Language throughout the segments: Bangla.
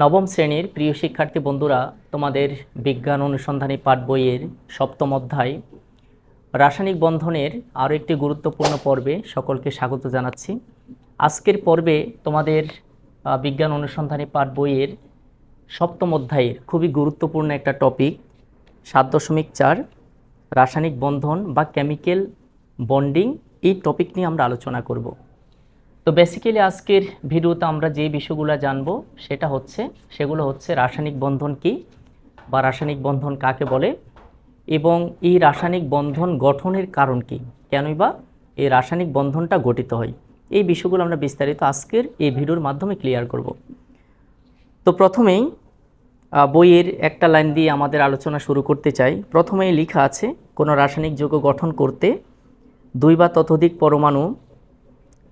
নবম শ্রেণির প্রিয় শিক্ষার্থী বন্ধুরা, তোমাদের বিজ্ঞান অনুসন্ধানী পাঠ বইয়ের সপ্তম অধ্যায়, রাসায়নিক বন্ধনের আরও একটি গুরুত্বপূর্ণ পর্বে সকলকে স্বাগত জানাচ্ছি। আজকের পর্বে তোমাদের বিজ্ঞান অনুসন্ধানী পাঠ বইয়ের সপ্তম অধ্যায়ের খুবই গুরুত্বপূর্ণ একটা টপিক, সাত দশমিক চার, রাসায়নিক বন্ধন বা কেমিক্যাল বন্ডিং এই টপিক নিয়ে আমরা আলোচনা করব। তো বেসিক্যালি আজকের ভিডিওতে আমরা যে বিষয়গুলো জানব সেটা হচ্ছে, সেগুলো হচ্ছে রাসায়নিক বন্ধন কি বা রাসায়নিক বন্ধন কাকে বলে এবং এই রাসায়নিক বন্ধন গঠনের কারণ কি? কেনই বা এই রাসায়নিক বন্ধনটা গঠিত হয়? এই বিষয়গুলো আমরা বিস্তারিত আজকের এই ভিডিওর মাধ্যমে ক্লিয়ার করব। তো প্রথমেই বইয়ের একটা লাইন দিয়ে আমাদের আলোচনা শুরু করতে চাই। প্রথমেই লেখা আছে, কোনো রাসায়নিক যৌগ গঠন করতে দুই বা ততোধিক পরমাণু,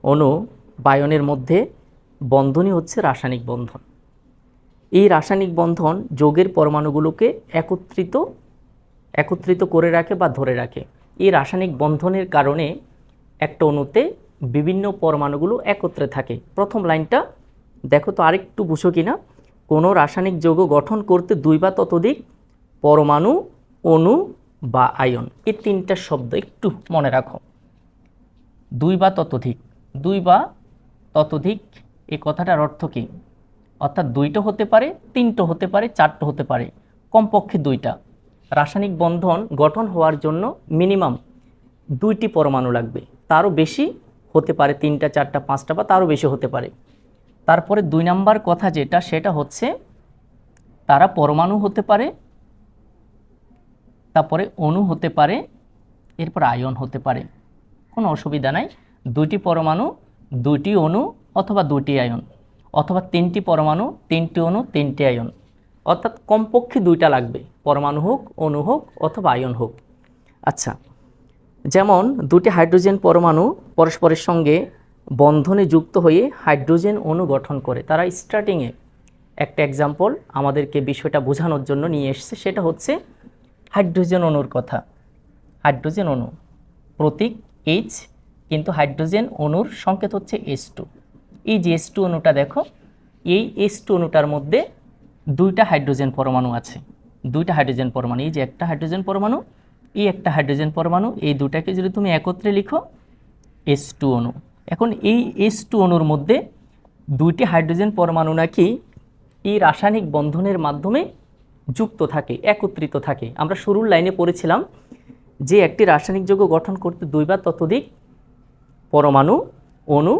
অণু বায়নের মধ্যে বন্ধনই হচ্ছে রাসায়নিক বন্ধন। এই রাসায়নিক বন্ধন যোগের পরমাণুগুলোকে একত্রিত একত্রিত করে রাখে বা ধরে রাখে। এই রাসায়নিক বন্ধনের কারণে একটা অণুতে বিভিন্ন পরমাণুগুলো একত্রে থাকে। প্রথম লাইনটা, দেখো তো আরেকটু বুঝো কিনা। কোনো রাসায়নিক যৌগ গঠন করতে দুই বা ততোধিক পরমাণু, অণু বা আয়ন। এই তিনটা শব্দ একটু মনে রাখো। দুই বা ততোধিক, দুই বা ততোধিক এই কথাটার অর্থ কী? অর্থাৎ দুইটা হতে পারে, তিনটা হতে পারে, চারটা হতে পারে, কমপক্ষে দুইটা। রাসায়নিক বন্ধন গঠন হওয়ার জন্য মিনিমাম দুইটি পরমাণু লাগবে। তারও বেশি হতে পারে তিনটা, চারটা, পাঁচটা বা তারও বেশি হতে পারে। তারপরে দুই নাম্বার কথা যেটা, সেটা হচ্ছে তারা পরমাণু হতে পারে, তারপরে অণু হতে পারে, এরপর আয়ন হতে পারে। কোনো অসুবিধা নাই। দুইটি পরমাণু দুইটি অণু অথবা দুটি আয়ন, অথবা তিনটি পরমাণু, তিনটি অণু, তিনটি আয়ন। অর্থাৎ কমপক্ষে দুইটা লাগবে, পরমাণু হোক, অণু হোক, অথবা আয়ন হোক। আচ্ছা যেমন দুটি হাইড্রোজেন পরমাণু পরস্পরের সঙ্গে বন্ধনে যুক্ত হয়ে হাইড্রোজেন অণু গঠন করে, তারা স্টার্টিংয়ে একটা এক্সাম্পল আমাদেরকে বিষয়টা বোঝানোর জন্য নিয়ে এসছে, সেটা হচ্ছে হাইড্রোজেন অণুর কথা। হাইড্রোজেন অণু প্রতীক এইচ কিন্তু হাইড্রোজেন অণুর সংকেত হচ্ছে এস টু। এই যে এস টু অণুটা দেখো, এই এস টু অণুটার মধ্যে দুইটা হাইড্রোজেন পরমাণু আছে। দুইটা হাইড্রোজেন পরমাণু, এই যে একটা হাইড্রোজেন পরমাণু, এই একটা হাইড্রোজেন পরমাণু, এই দুটাকে যদি তুমি একত্রে লিখো, এস টু অণু। এখন এই এস টু অণুর মধ্যে দুইটি হাইড্রোজেন পরমাণু নাকি এই রাসায়নিক বন্ধনের মাধ্যমে যুক্ত থাকে, একত্রিত থাকে। আমরা শুরুর লাইনে পড়েছিলাম যে একটি রাসায়নিক যৌগ গঠন করতে দুই বা ততোধিক পরমাণু, অণু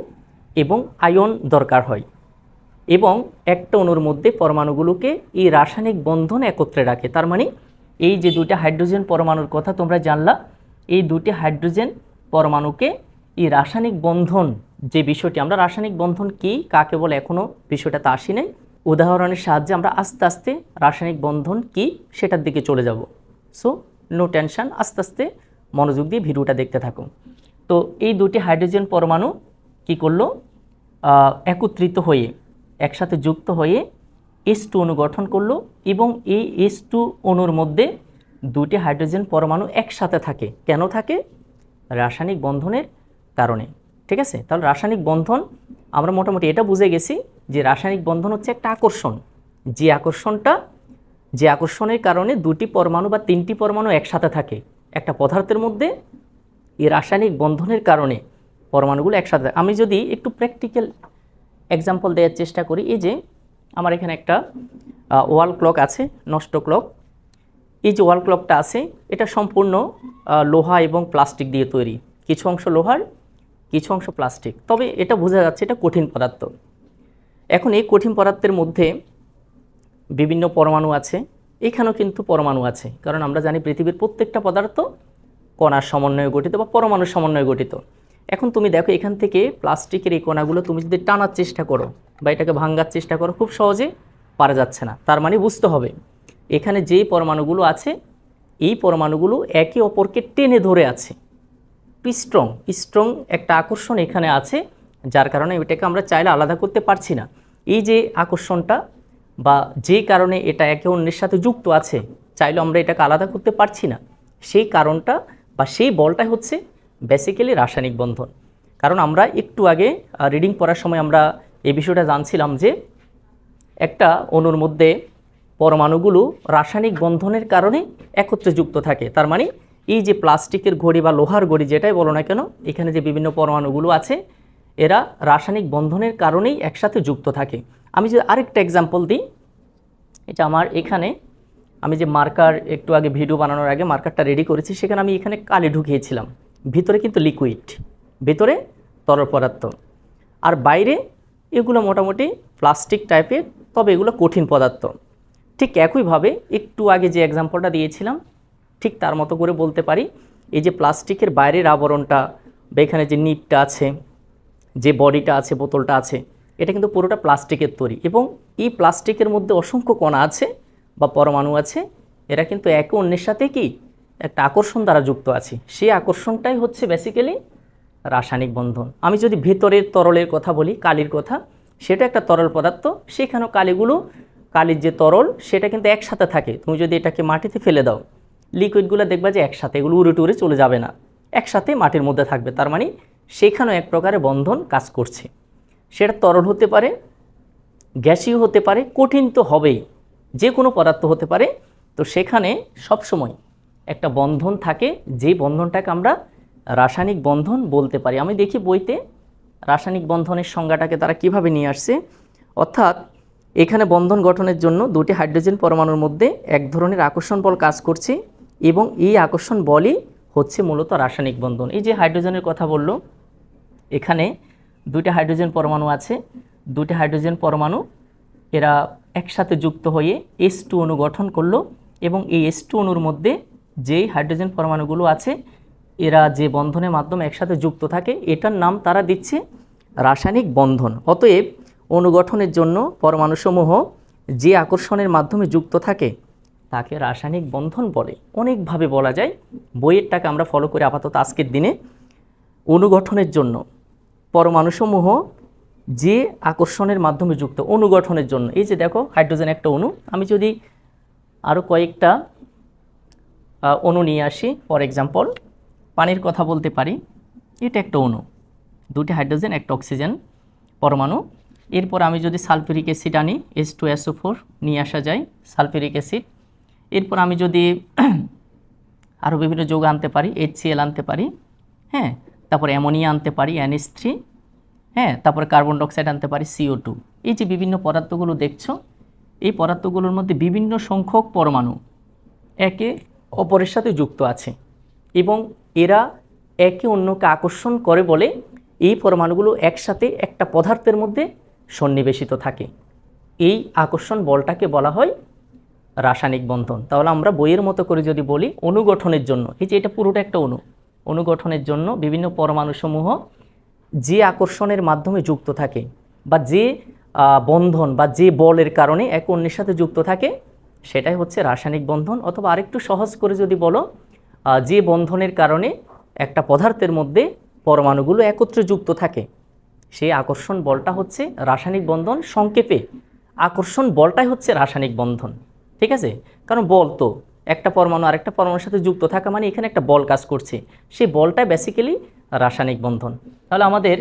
এবং আয়ন দরকার হয় এবং একটা অণুর মধ্যে পরমাণুগুলোকে এই রাসায়নিক বন্ধন একত্রে রাখে। তার মানে এই যে দুইটা হাইড্রোজেন পরমাণুর কথা তোমরা জানলা, এই দুটি হাইড্রোজেন পরমাণুকে এই রাসায়নিক বন্ধন যে বিষয়টি, আমরা রাসায়নিক বন্ধন কি, কাকে বলে এখনও বিষয়টাতে আসি নাই উদাহরণের সাহায্যে আমরা আস্তে আস্তে রাসায়নিক বন্ধন কি সেটার দিকে চলে যাব। সো নো টেনশন আস্তে আস্তে মনোযোগ দিয়ে ভিডিওটা দেখতে থাকো। তো এই দুটি হাইড্রোজেন পরমাণু কি করল? একত্রিত হয়ে, একসাথে যুক্ত হয়ে এস টু অণু গঠন করল এবং এই এস টু অণুর মধ্যে দুটি হাইড্রোজেন পরমাণু একসাথে থাকে। কেন থাকে? রাসায়নিক বন্ধনের কারণে। ঠিক আছে? তাহলে রাসায়নিক বন্ধন, আমরা মোটামুটি এটা বুঝে গেছি যে রাসায়নিক বন্ধন হচ্ছে একটা আকর্ষণ। যে আকর্ষণটা, যে আকর্ষণের কারণে দুটি পরমাণু বা তিনটি পরমাণু একসাথে থাকে। একটা পদার্থের মধ্যে এই রাসায়নিক বন্ধনের কারণে পরমাণুগুলো একসাথে আমি যদি একটু প্র্যাকটিক্যাল এক্সাম্পল দেওয়ার চেষ্টা করি, এই যে আমার এখানে একটা ওয়াল ক্লক আছে, নষ্ট ক্লক এই যে ওয়াল ক্লকটা আছে, এটা সম্পূর্ণ লোহা এবং প্লাস্টিক দিয়ে তৈরি। কিছু অংশ লোহার, কিছু অংশ প্লাস্টিক তবে এটা বোঝা যাচ্ছে এটা কঠিন পদার্থ। এখন এই কঠিন পদার্থের মধ্যে বিভিন্ন পরমাণু আছে, এখানেও কিন্তু পরমাণু আছে। কারণ আমরা জানি পৃথিবীর প্রত্যেকটা পদার্থ কণার সমন্বয়ে গঠিত বা পরমাণুর সমন্বয়ে গঠিত। এখন তুমি দেখো এখান থেকে প্লাস্টিকের এই কণাগুলো তুমি যদি টানার চেষ্টা করো বা এটাকে ভাঙার চেষ্টা করো, খুব সহজে পারা যাচ্ছে না। তার মানে বুঝতে হবে, এখানে যেই পরমাণুগুলো আছে, এই পরমাণুগুলো একে অপরকে টেনে ধরে আছে। স্ট্রং স্ট্রং একটা আকর্ষণ এখানে আছে, যার কারণে এটাকে আমরা চাইলে আলাদা করতে পারছি না। এই যে আকর্ষণটা বা যে কারণে এটা একে অন্যের সাথে যুক্ত আছে চাইলে আমরা এটাকে আলাদা করতে পারছি না। সেই কারণটা বা সেই বলটাই হচ্ছে বেসিক্যালি রাসায়নিক বন্ধন। কারণ আমরা একটু আগে রিডিং পড়ার সময় আমরা এই বিষয়টা জানছিলাম যে একটা অণুর মধ্যে পরমাণুগুলো রাসায়নিক বন্ধনের কারণে একত্রে যুক্ত থাকে। তার মানে এই যে প্লাস্টিকের ঘড়ি বা লোহার ঘড়ি যেটাই বলো না কেন, এখানে যে বিভিন্ন পরমাণুগুলো আছে, এরা রাসায়নিক বন্ধনের কারণেই একসাথে যুক্ত থাকে। আমি যদি আরেকটা এক্সাম্পল দিই, এটা আমার এখানে আমি যে মার্কার একটু আগে ভিডিও বানানোর আগে মার্কারটা রেডি করেছি, সেখানে আমি এখানে কালি ঢুকিয়েছিলাম। ভিতরে কিন্তু লিকুইড ভিতরে তরল পদার্থ। আর বাইরে এগুলো মোটামুটি প্লাস্টিক টাইপের তবে এগুলো কঠিন পদার্থ। ঠিক একইভাবে একটু আগে যে এক্সাম্পলটা দিয়েছিলাম, ঠিক তার মতো করে বলতে পারি, এই যে প্লাস্টিকের বাইরের আবরণটা বা এখানে যে নিপটা আছে, যে বডিটা আছে, বোতলটা আছে, এটা কিন্তু পুরোটা প্লাস্টিকের তৈরি। এবং এই প্লাস্টিকের মধ্যে অসংখ্য কণা আছে বা পরমাণু আছে, এরা কিন্তু একে অন্যের সাথে কি একটা আকর্ষণ দ্বারা যুক্ত আছে। সেই আকর্ষণটাই হচ্ছে বেসিক্যালি রাসায়নিক বন্ধন। আমি যদি ভেতরের তরলের কথা বলি, কালির কথা, সেটা একটা তরল পদার্থ, সেখানেও কালিগুলো, কালির যে তরল, সেটা কিন্তু একসাথে থাকে। তুমি যদি এটাকে মাটিতে ফেলে দাও লিকুইডগুলো দেখবা যে একসাথে, এগুলো উড়ে টুড়ে চলে যাবে না। একসাথে মাটির মধ্যে থাকবে, তার মানে সেখানেও এক প্রকারের বন্ধন কাজ করছে। সেটা তরল হতে পারে, গ্যাসীয় হতে পারে, কঠিন তো হবেই। যে কোনো পদার্থ হতে পারে, তো সেখানে সবসময় একটা বন্ধন থাকে, যে বন্ধনটাকে আমরা রাসায়নিক বন্ধন বলতে পারি। আমি দেখি বইতে রাসায়নিক বন্ধনের সংজ্ঞাটাকে তারা কীভাবে নিয়ে আসছে। অর্থাৎ এখানে বন্ধন গঠনের জন্য দুটি হাইড্রোজেন পরমাণুর মধ্যে এক ধরনের আকর্ষণ বল কাজ করছে এবং এই আকর্ষণ বলই হচ্ছে মূলত রাসায়নিক বন্ধন। এই যে হাইড্রোজেনের কথা বলল, এখানে দুইটা হাইড্রোজেন পরমাণু আছে। দুইটা হাইড্রোজেন পরমাণু, এরা একসাথে যুক্ত হয়ে এস টু অণু গঠন করল এবং এই এস টু অণুর মধ্যে যেই হাইড্রোজেন পরমাণুগুলো আছে, এরা যে বন্ধনের মাধ্যমে একসাথে যুক্ত থাকে, এটার নাম তারা দিচ্ছে রাসায়নিক বন্ধন। অতএব অনুগঠনের জন্য পরমাণুসমূহ যে আকর্ষণের মাধ্যমে যুক্ত থাকে, তাকে রাসায়নিক বন্ধন বলে। অনেকভাবে বলা যায়। বইয়েরটাকে আমরা ফলো করে আপাতত আজকের দিনে। অনুগঠনের জন্য পরমাণুসমূহ যে আকর্ষণের মাধ্যমে যুক্ত অনুগঠনের জন্য। এই যে দেখো, হাইড্রোজেন একটা অণু। আমি যদি আরও কয়েকটা অণু নিয়ে আসি, ফর এক্সাম্পল পানির কথা বলতে পারি, এটা একটা অণু। দুটি হাইড্রোজেন, একটা অক্সিজেন পরমাণু। এরপর আমি যদি সালফিউরিক অ্যাসিড আনি এস টু এসও ফোর নিয়ে আসা যায় সালফিউরিক অ্যাসিড। এরপর আমি যদি আরও বিভিন্ন যোগ আনতে পারি এইচসিএল আনতে পারি হ্যাঁ? তারপর অ্যামোনিয়া আনতে পারি এনএস থ্রি হ্যাঁ তারপরে কার্বন ডাইঅক্সাইড আনতে পারি সিও টু এই যে বিভিন্ন পদার্থগুলো দেখছ, এই পদার্থগুলোর মধ্যে বিভিন্ন সংখ্যক পরমাণু একে অপরের সাথে যুক্ত আছে এবং এরা একে অন্যকে আকর্ষণ করে বলে এই পরমাণুগুলো একসাথে একটা পদার্থের মধ্যে সন্নিবেশিত থাকে। এই আকর্ষণ বলটাকে বলা হয় রাসায়নিক বন্ধন। তাহলে আমরা বইয়ের মতো করে যদি বলি, অনুগঠনের জন্য। এই যে এটা পুরোটা একটা অণু। অনুগঠনের জন্য বিভিন্ন পরমাণুসমূহ যে আকর্ষণের মাধ্যমে যুক্ত থাকে বা যে বন্ধন বা যে বলের কারণে এক অন্যের সাথে যুক্ত থাকে, সেটাই হচ্ছে রাসায়নিক বন্ধন অথবা আরেকটু সহজ করে যদি বলো যে বন্ধনের কারণে একটা পদার্থের মধ্যে পরমাণুগুলো একত্রে যুক্ত থাকে, সেই আকর্ষণ বলটা হচ্ছে রাসায়নিক বন্ধন সংক্ষেপে। আকর্ষণ বলটাই হচ্ছে রাসায়নিক বন্ধন, ঠিক আছে? কারণ বল তো, একটা পরমাণু আরেকটা পরমাণুর সাথে যুক্ত থাকা মানে এখানে একটা বল কাজ করছে। সেই বলটা বেসিক্যালি রাসায়নিক বন্ধন। তাহলে আমাদের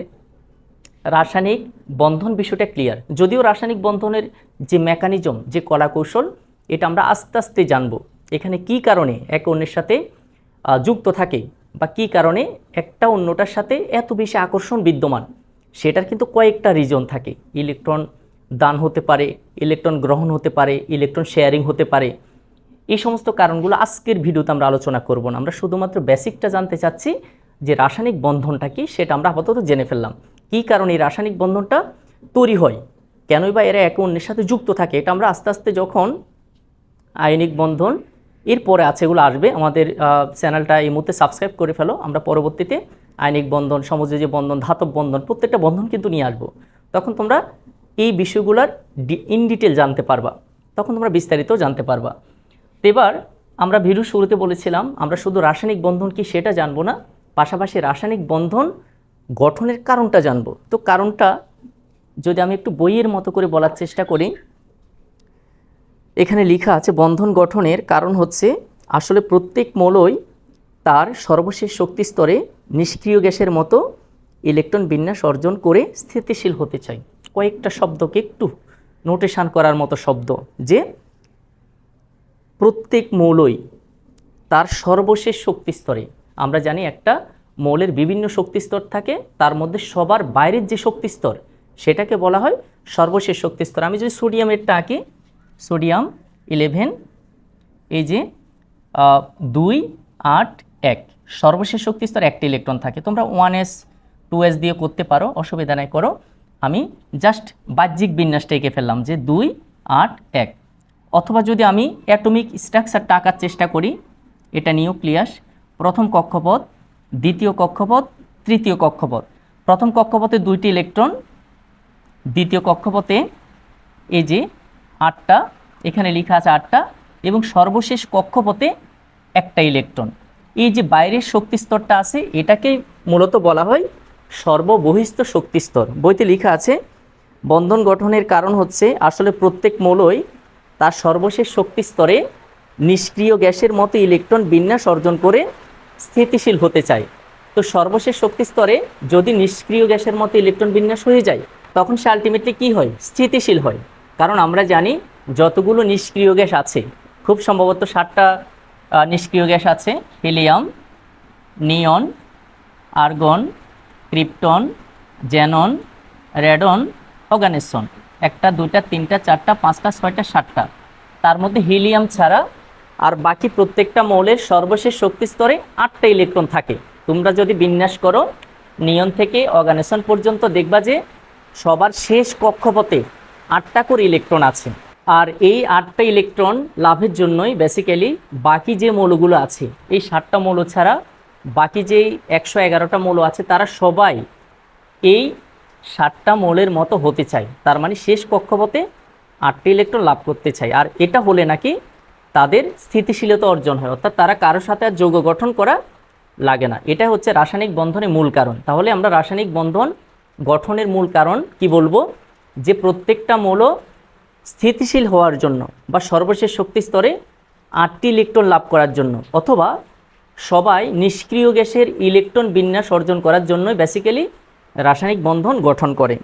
রাসায়নিক বন্ধন বিষয়টা ক্লিয়ার যদিও রাসায়নিক বন্ধনের যে মেকানিজম যে কলা কৌশল এটা আমরা আস্তে আস্তে জানব। এখানে কি কারণে এক অন্যের সাথে যুক্ত থাকে বা কি কারণে একটা অন্যটার সাথে এত বেশি আকর্ষণ বিদ্যমান? সেটার কিন্তু কয়েকটা রিজন থাকে। ইলেকট্রন দান হতে পারে ইলেকট্রন গ্রহণ হতে পারে ইলেকট্রন শেয়ারিং হতে পারে। এই সমস্ত কারণগুলো আজকের ভিডিওতে আমরা আলোচনা করব না। আমরা শুধুমাত্র বেসিকটা জানতে চাচ্ছি যে রাসায়নিক বন্ধনটা কি সেটা আমরা আপাতত জেনে ফেললাম। কী কারণে এই রাসায়নিক বন্ধনটা তৈরি হয়? কেনই বা এরা একে অন্যের সাথে যুক্ত থাকে? এটা আমরা আস্তে আস্তে যখন আয়নিক বন্ধন, এরপরে আছে এগুলো আসবে। আমাদের চ্যানেলটা এই মুহূর্তে সাবস্ক্রাইব করে ফেলো। আমরা পরবর্তীতে আয়নিক বন্ধন যে বন্ধন, ধাতব বন্ধন, প্রত্যেকটা বন্ধন কিন্তু নিয়ে আসব। তখন তোমরা এই বিষয়গুলোর ইন ডিটেল জানতে পারবা। তখন তোমরা বিস্তারিত জানতে পারবা। এবার আমরা ভিডিও শুরুতে বলেছিলাম, আমরা শুধু রাসায়নিক বন্ধন কি সেটা জানব না পাশাপাশি রাসায়নিক বন্ধন গঠনের কারণটা জানব। তো কারণটা যদি আমি একটু বইয়ের মতো করে বলার চেষ্টা করি, এখানে লেখা আছে, বন্ধন গঠনের কারণ হচ্ছে আসলে প্রত্যেক মৌলই তার সর্বশেষ শক্তি স্তরে নিষ্ক্রিয় গ্যাসের মতো ইলেকট্রন বিন্যাস অর্জন করে স্থিতিশীল হতে চাই কয়েকটা শব্দকে একটু নোটেশান করার মতো শব্দ যে প্রত্যেক মৌলই তার সর্বশেষ শক্তি স্তরে আমরা জানি একটা মৌলের বিভিন্ন শক্তিস্তর থাকে, তার মধ্যে সবার বাইরের যে শক্তিস্তর, সেটাকে বলা হয় সর্বশেষ শক্তিস্তর। আমি যদি সোডিয়ামেরটা আঁকি, সোডিয়াম ইলেভেন, এই যে দুই, আট, এক, সর্বশেষ শক্তি স্তর একটা ইলেকট্রন থাকে। তোমরা ওয়ান এস, টু এস দিয়ে করতে পারো, অসুবিধা নাই, করো। আমি জাস্ট বাহ্যিক বিন্যাসটা এঁকে ফেললাম যে দুই, আট, এক। অথবা যদি আমি অ্যাটমিক স্ট্রাকচারটা আঁকার চেষ্টা করি, এটা নিউক্লিয়াস প্রথম কক্ষপথ, দ্বিতীয় কক্ষপথ, তৃতীয় কক্ষপথ। প্রথম কক্ষপথে দুইটি ইলেকট্রন, দ্বিতীয় কক্ষপথে এই যে আটটা, এখানে লেখা আছে আটটা, এবং সর্বশেষ কক্ষপথে একটা ইলেকট্রন। এই যে বাইরের শক্তি স্তরটা আছে এটাকেই মূলত বলা হয় সর্ববহিস্থ শক্তি স্তর। বইতে লেখা আছে, বন্ধন গঠনের কারণ হচ্ছে আসলে প্রত্যেক মৌলই তার সর্বশেষ শক্তি স্তরে নিষ্ক্রিয় গ্যাসের মতো ইলেকট্রন বিন্যাস অর্জন করে স্থিতিশীল হতে চায়। তো সর্বশেষ শক্তি স্তরে যদি নিষ্ক্রিয় গ্যাসের মতো ইলেকট্রন বিন্যাস হয়ে যায়, তখন সে আলটিমেটলি কী হয়? স্থিতিশীল হয়। কারণ আমরা জানি যতগুলো নিষ্ক্রিয় গ্যাস আছে, খুব সম্ভবত ষাটটা নিষ্ক্রিয় গ্যাস আছে, helium, neon, argon, krypton xenon radon oganesson একটা, দুইটা, তিনটা, চারটা, পাঁচটা, ছয়টা, সাতটা। তার মধ্যে হিলিয়াম ছাড়া আর বাকি প্রত্যেকটা মৌলের সর্বশেষ শক্তি স্তরে আটটা ইলেকট্রন থাকে। তোমরা যদি বিন্যাস করো, নিয়ন থেকে অর্গানেশন পর্যন্ত দেখবা যে সবার শেষ কক্ষপথে আটটা করে ইলেকট্রন আছে। আর এই আটটা ইলেকট্রন লাভের জন্যই বেসিক্যালি বাকি যে মৌলগুলো আছে, এই সাতটা মৌল ছাড়া বাকি যেই একশো এগারোটা মৌল আছে, তারা সবাই এই সাতটা মৌলের মতো হতে চায়। তার মানে শেষ কক্ষপথে আটটি ইলেকট্রন লাভ করতে চায়। আর এটা হলে নাকি তাদের স্থিতিশীলতা অর্জন হয়, অর্থাৎ তারা কারোর সাথে আর যৌগ গঠন করা লাগে না। এটা হচ্ছে রাসায়নিক বন্ধনের মূল কারণ। তাহলে আমরা রাসায়নিক বন্ধন গঠনের মূল কারণ কি বলব? যে প্রত্যেকটা মৌল স্থিতিশীল হওয়ার জন্য বা সর্বশেষ শক্তি স্তরে আটটি ইলেকট্রন লাভ করার জন্য অথবা সবাই নিষ্ক্রিয় গ্যাসের ইলেকট্রন বিন্যাস অর্জন করার জন্যই বেসিক্যালি রাসায়নিক বন্ধন গঠন করে।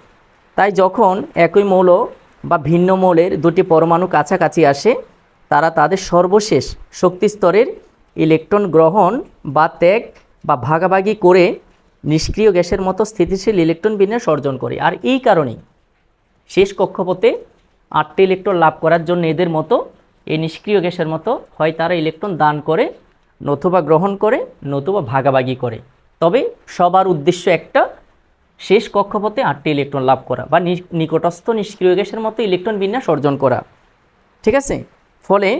তাই যখন একই মৌল বা ভিন্ন মৌলের দুটি পরমাণু কাছাকাছি আসে তারা তাদের সর্বশেষ শক্তি স্তরের ইলেকট্রন গ্রহণ বা ত্যাগ বা ভাগাভাগি করে নিষ্ক্রিয় গ্যাসের মতো স্থিতিশীল ইলেকট্রন বিন্যাস অর্জন করে। আর এই কারণেই শেষ কক্ষপথে আটটি ইলেকট্রন লাভ করার জন্য এদের মতো, এই নিষ্ক্রিয় গ্যাসের মতো হয় তারা ইলেকট্রন দান করে, নতুবা গ্রহণ করে, নতুবা ভাগাভাগি করে। তবে সবার উদ্দেশ্য একটা, শেষ কক্ষপথে আটটি ইলেকট্রন লাভ করা বা নিকটস্থ নিষ্ক্রিয় গ্যাসের মতো ইলেকট্রন বিন্যাস অর্জন করা। ঠিক আছে? ফলে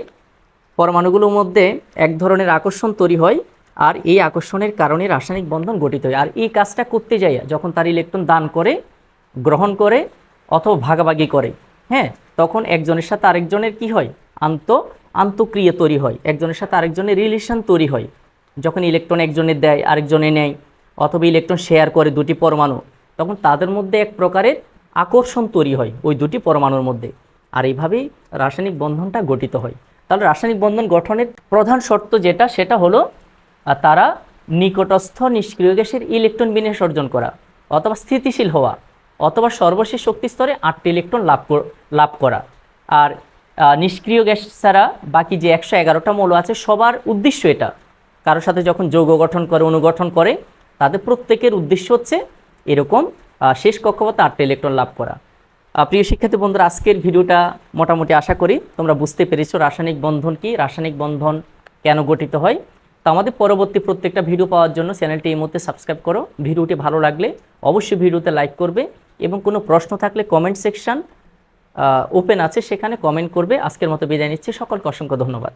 পরমাণুগুলোর মধ্যে এক ধরনের আকর্ষণ তৈরি হয় আর এই আকর্ষণের কারণে রাসায়নিক বন্ধন গঠিত হয়। আর এই কাজটা করতে যায় যখন তার ইলেকট্রন দান করে, গ্রহণ করে অথবা ভাগাভাগি করে হ্যাঁ তখন একজনের সাথে আরেকজনের কি হয়? আন্ত, আন্তক্রিয়া তৈরি হয়। একজনের সাথে আরেকজনের রিলেশন তৈরি হয়। যখন ইলেকট্রন একজনের দেয়, আরেকজনে নেয়, অথবা ইলেকট্রন শেয়ার করে দুটি পরমাণু, তখন তাদের মধ্যে এক প্রকারের আকর্ষণ তৈরি হয় ওই দুটি পরমাণুর মধ্যে। আর এইভাবেই রাসায়নিক বন্ধনটা গঠিত হয়। তাহলে রাসায়নিক বন্ধন গঠনের প্রধান শর্ত যেটা, সেটা হলো তারা নিকটস্থ নিষ্ক্রিয় গ্যাসের ইলেকট্রন বিন্যাস অর্জন করা, অথবা স্থিতিশীল হওয়া, অথবা সর্বশেষ শক্তি স্তরে আটটি ইলেকট্রন লাভ লাভ করা। আর নিষ্ক্রিয় গ্যাস ছাড়া বাকি যে একশো এগারোটা মৌল আছে, সবার উদ্দেশ্য এটা। কারোর সাথে যখন যৌগ গঠন করে অনুগঠন করে, তাদের প্রত্যেকের উদ্দেশ্য হচ্ছে এরকম শেষ কক্ষপথে আটটি ইলেকট্রন লাভ করা। প্রিয় শিক্ষার্থী বন্ধুরা, আজকের ভিডিওটা মোটামুটি আশা করি তোমরা বুঝতে পেরেছ রাসায়নিক বন্ধন কি, রাসায়নিক বন্ধন কেন গঠিত হয়। তো আমাদের পরবর্তী প্রত্যেকটা ভিডিও পাওয়ার জন্য চ্যানেলটি এই মুহূর্তে সাবস্ক্রাইব করো। ভিডিওটি ভালো লাগলে অবশ্যই ভিডিওতে লাইক করবে এবং কোনো প্রশ্ন থাকলে কমেন্ট সেকশন ওপেন আছে, সেখানে কমেন্ট করবে। আজকের মতো বিদায় নিচ্ছি। সকলকে অসংখ্য ধন্যবাদ।